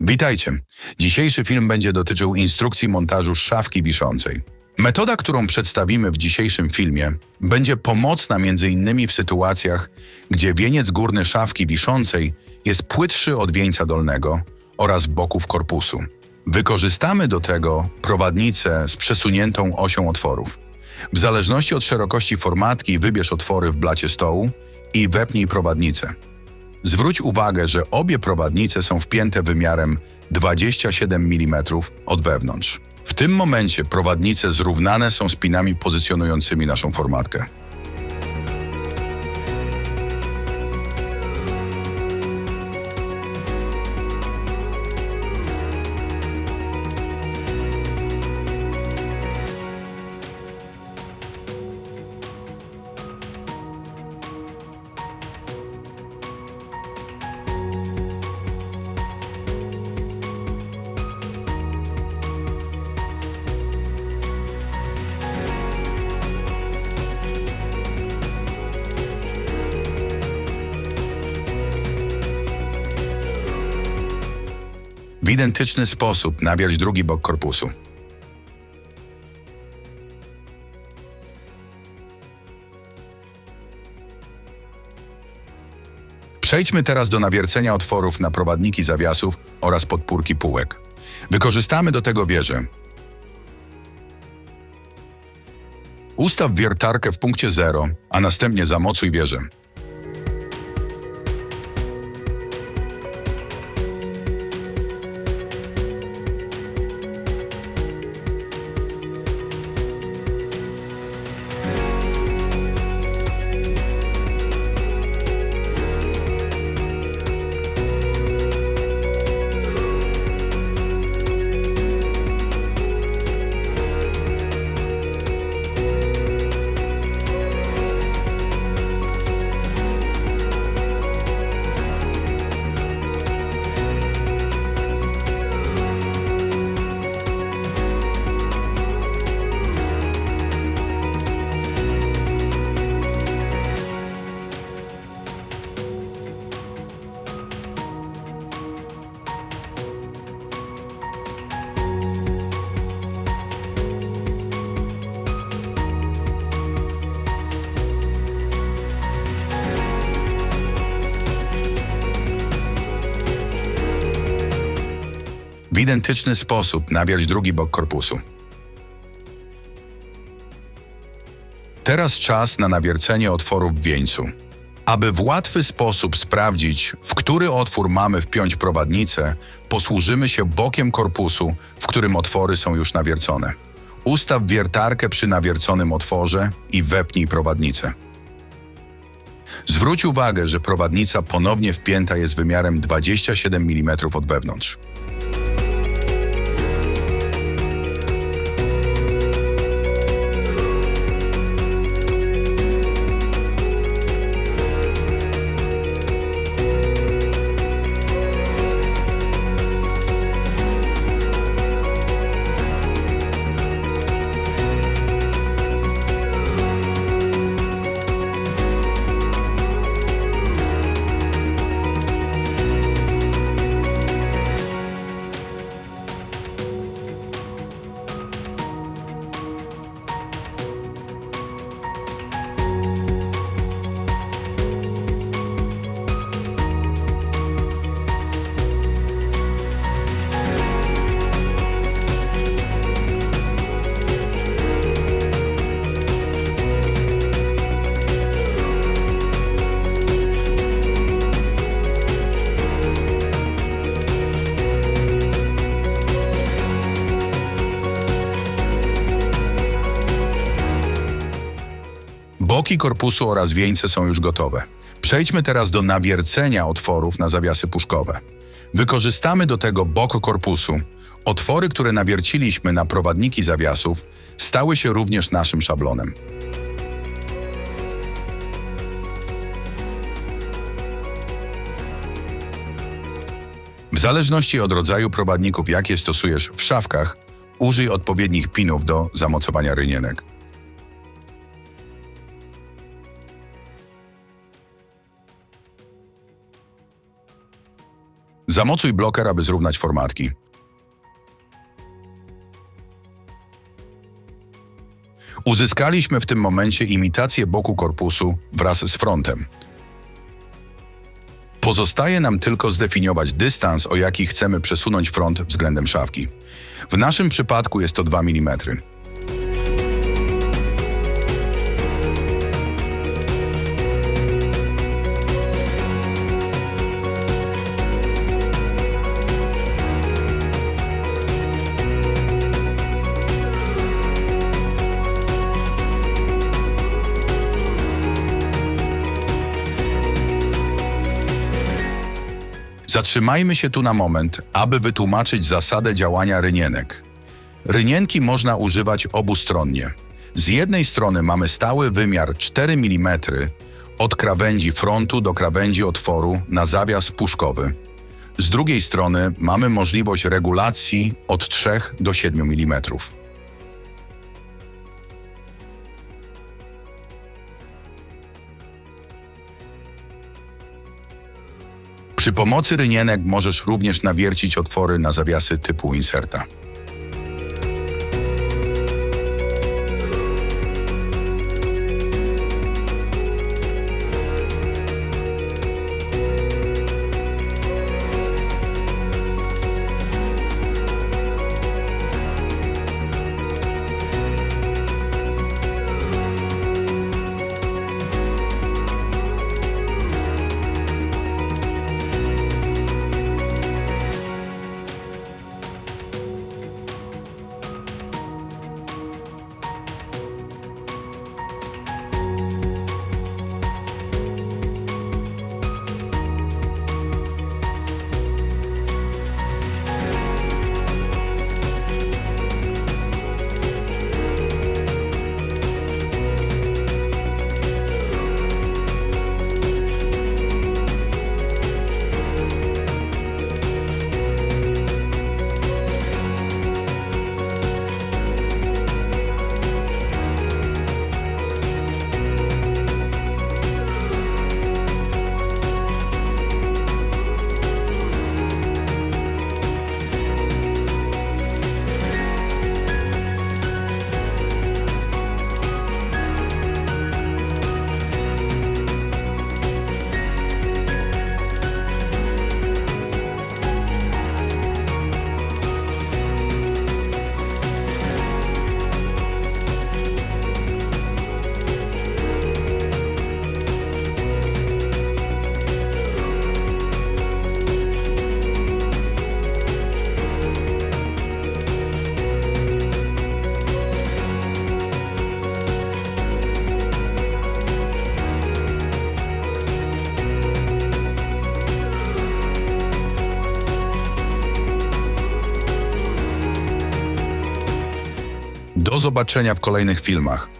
Witajcie. Dzisiejszy film będzie dotyczył instrukcji montażu szafki wiszącej. Metoda, którą przedstawimy w dzisiejszym filmie, będzie pomocna m.in. w sytuacjach, gdzie wieniec górny szafki wiszącej jest płytszy od wieńca dolnego oraz boków korpusu. Wykorzystamy do tego prowadnicę z przesuniętą osią otworów. W zależności od szerokości formatki wybierz otwory w blacie stołu i wepnij prowadnicę. Zwróć uwagę, że obie prowadnice są wpięte wymiarem 27 mm od wewnątrz. W tym momencie prowadnice zrównane są z pinami pozycjonującymi naszą formatkę. Identyczny sposób nawierć drugi bok korpusu. Przejdźmy teraz do nawiercenia otworów na prowadniki zawiasów oraz podpórki półek. Wykorzystamy do tego wieżę. Ustaw wiertarkę w punkcie 0, a następnie zamocuj wieżę. W identyczny sposób nawierć drugi bok korpusu. Teraz czas na nawiercenie otworów w wieńcu. Aby w łatwy sposób sprawdzić, w który otwór mamy wpiąć prowadnicę, posłużymy się bokiem korpusu, w którym otwory są już nawiercone. Ustaw wiertarkę przy nawierconym otworze i wepnij prowadnicę. Zwróć uwagę, że prowadnica ponownie wpięta jest wymiarem 27 mm od wewnątrz. Korpusu oraz wieńce są już gotowe. Przejdźmy teraz do nawiercenia otworów na zawiasy puszkowe. Wykorzystamy do tego bok korpusu. Otwory, które nawierciliśmy na prowadniki zawiasów, stały się również naszym szablonem. W zależności od rodzaju prowadników, jakie stosujesz w szafkach, użyj odpowiednich pinów do zamocowania rynienek. Zamocuj bloker, aby zrównać formatki. Uzyskaliśmy w tym momencie imitację boku korpusu wraz z frontem. Pozostaje nam tylko zdefiniować dystans, o jaki chcemy przesunąć front względem szafki. W naszym przypadku jest to 2 mm. Zatrzymajmy się tu na moment, aby wytłumaczyć zasadę działania rynienek. Rynienki można używać obustronnie. Z jednej strony mamy stały wymiar 4 mm od krawędzi frontu do krawędzi otworu na zawias puszkowy. Z drugiej strony mamy możliwość regulacji od 3 do 7 mm. Przy pomocy rynienek możesz również nawiercić otwory na zawiasy typu inserta. Zobaczenia w kolejnych filmach.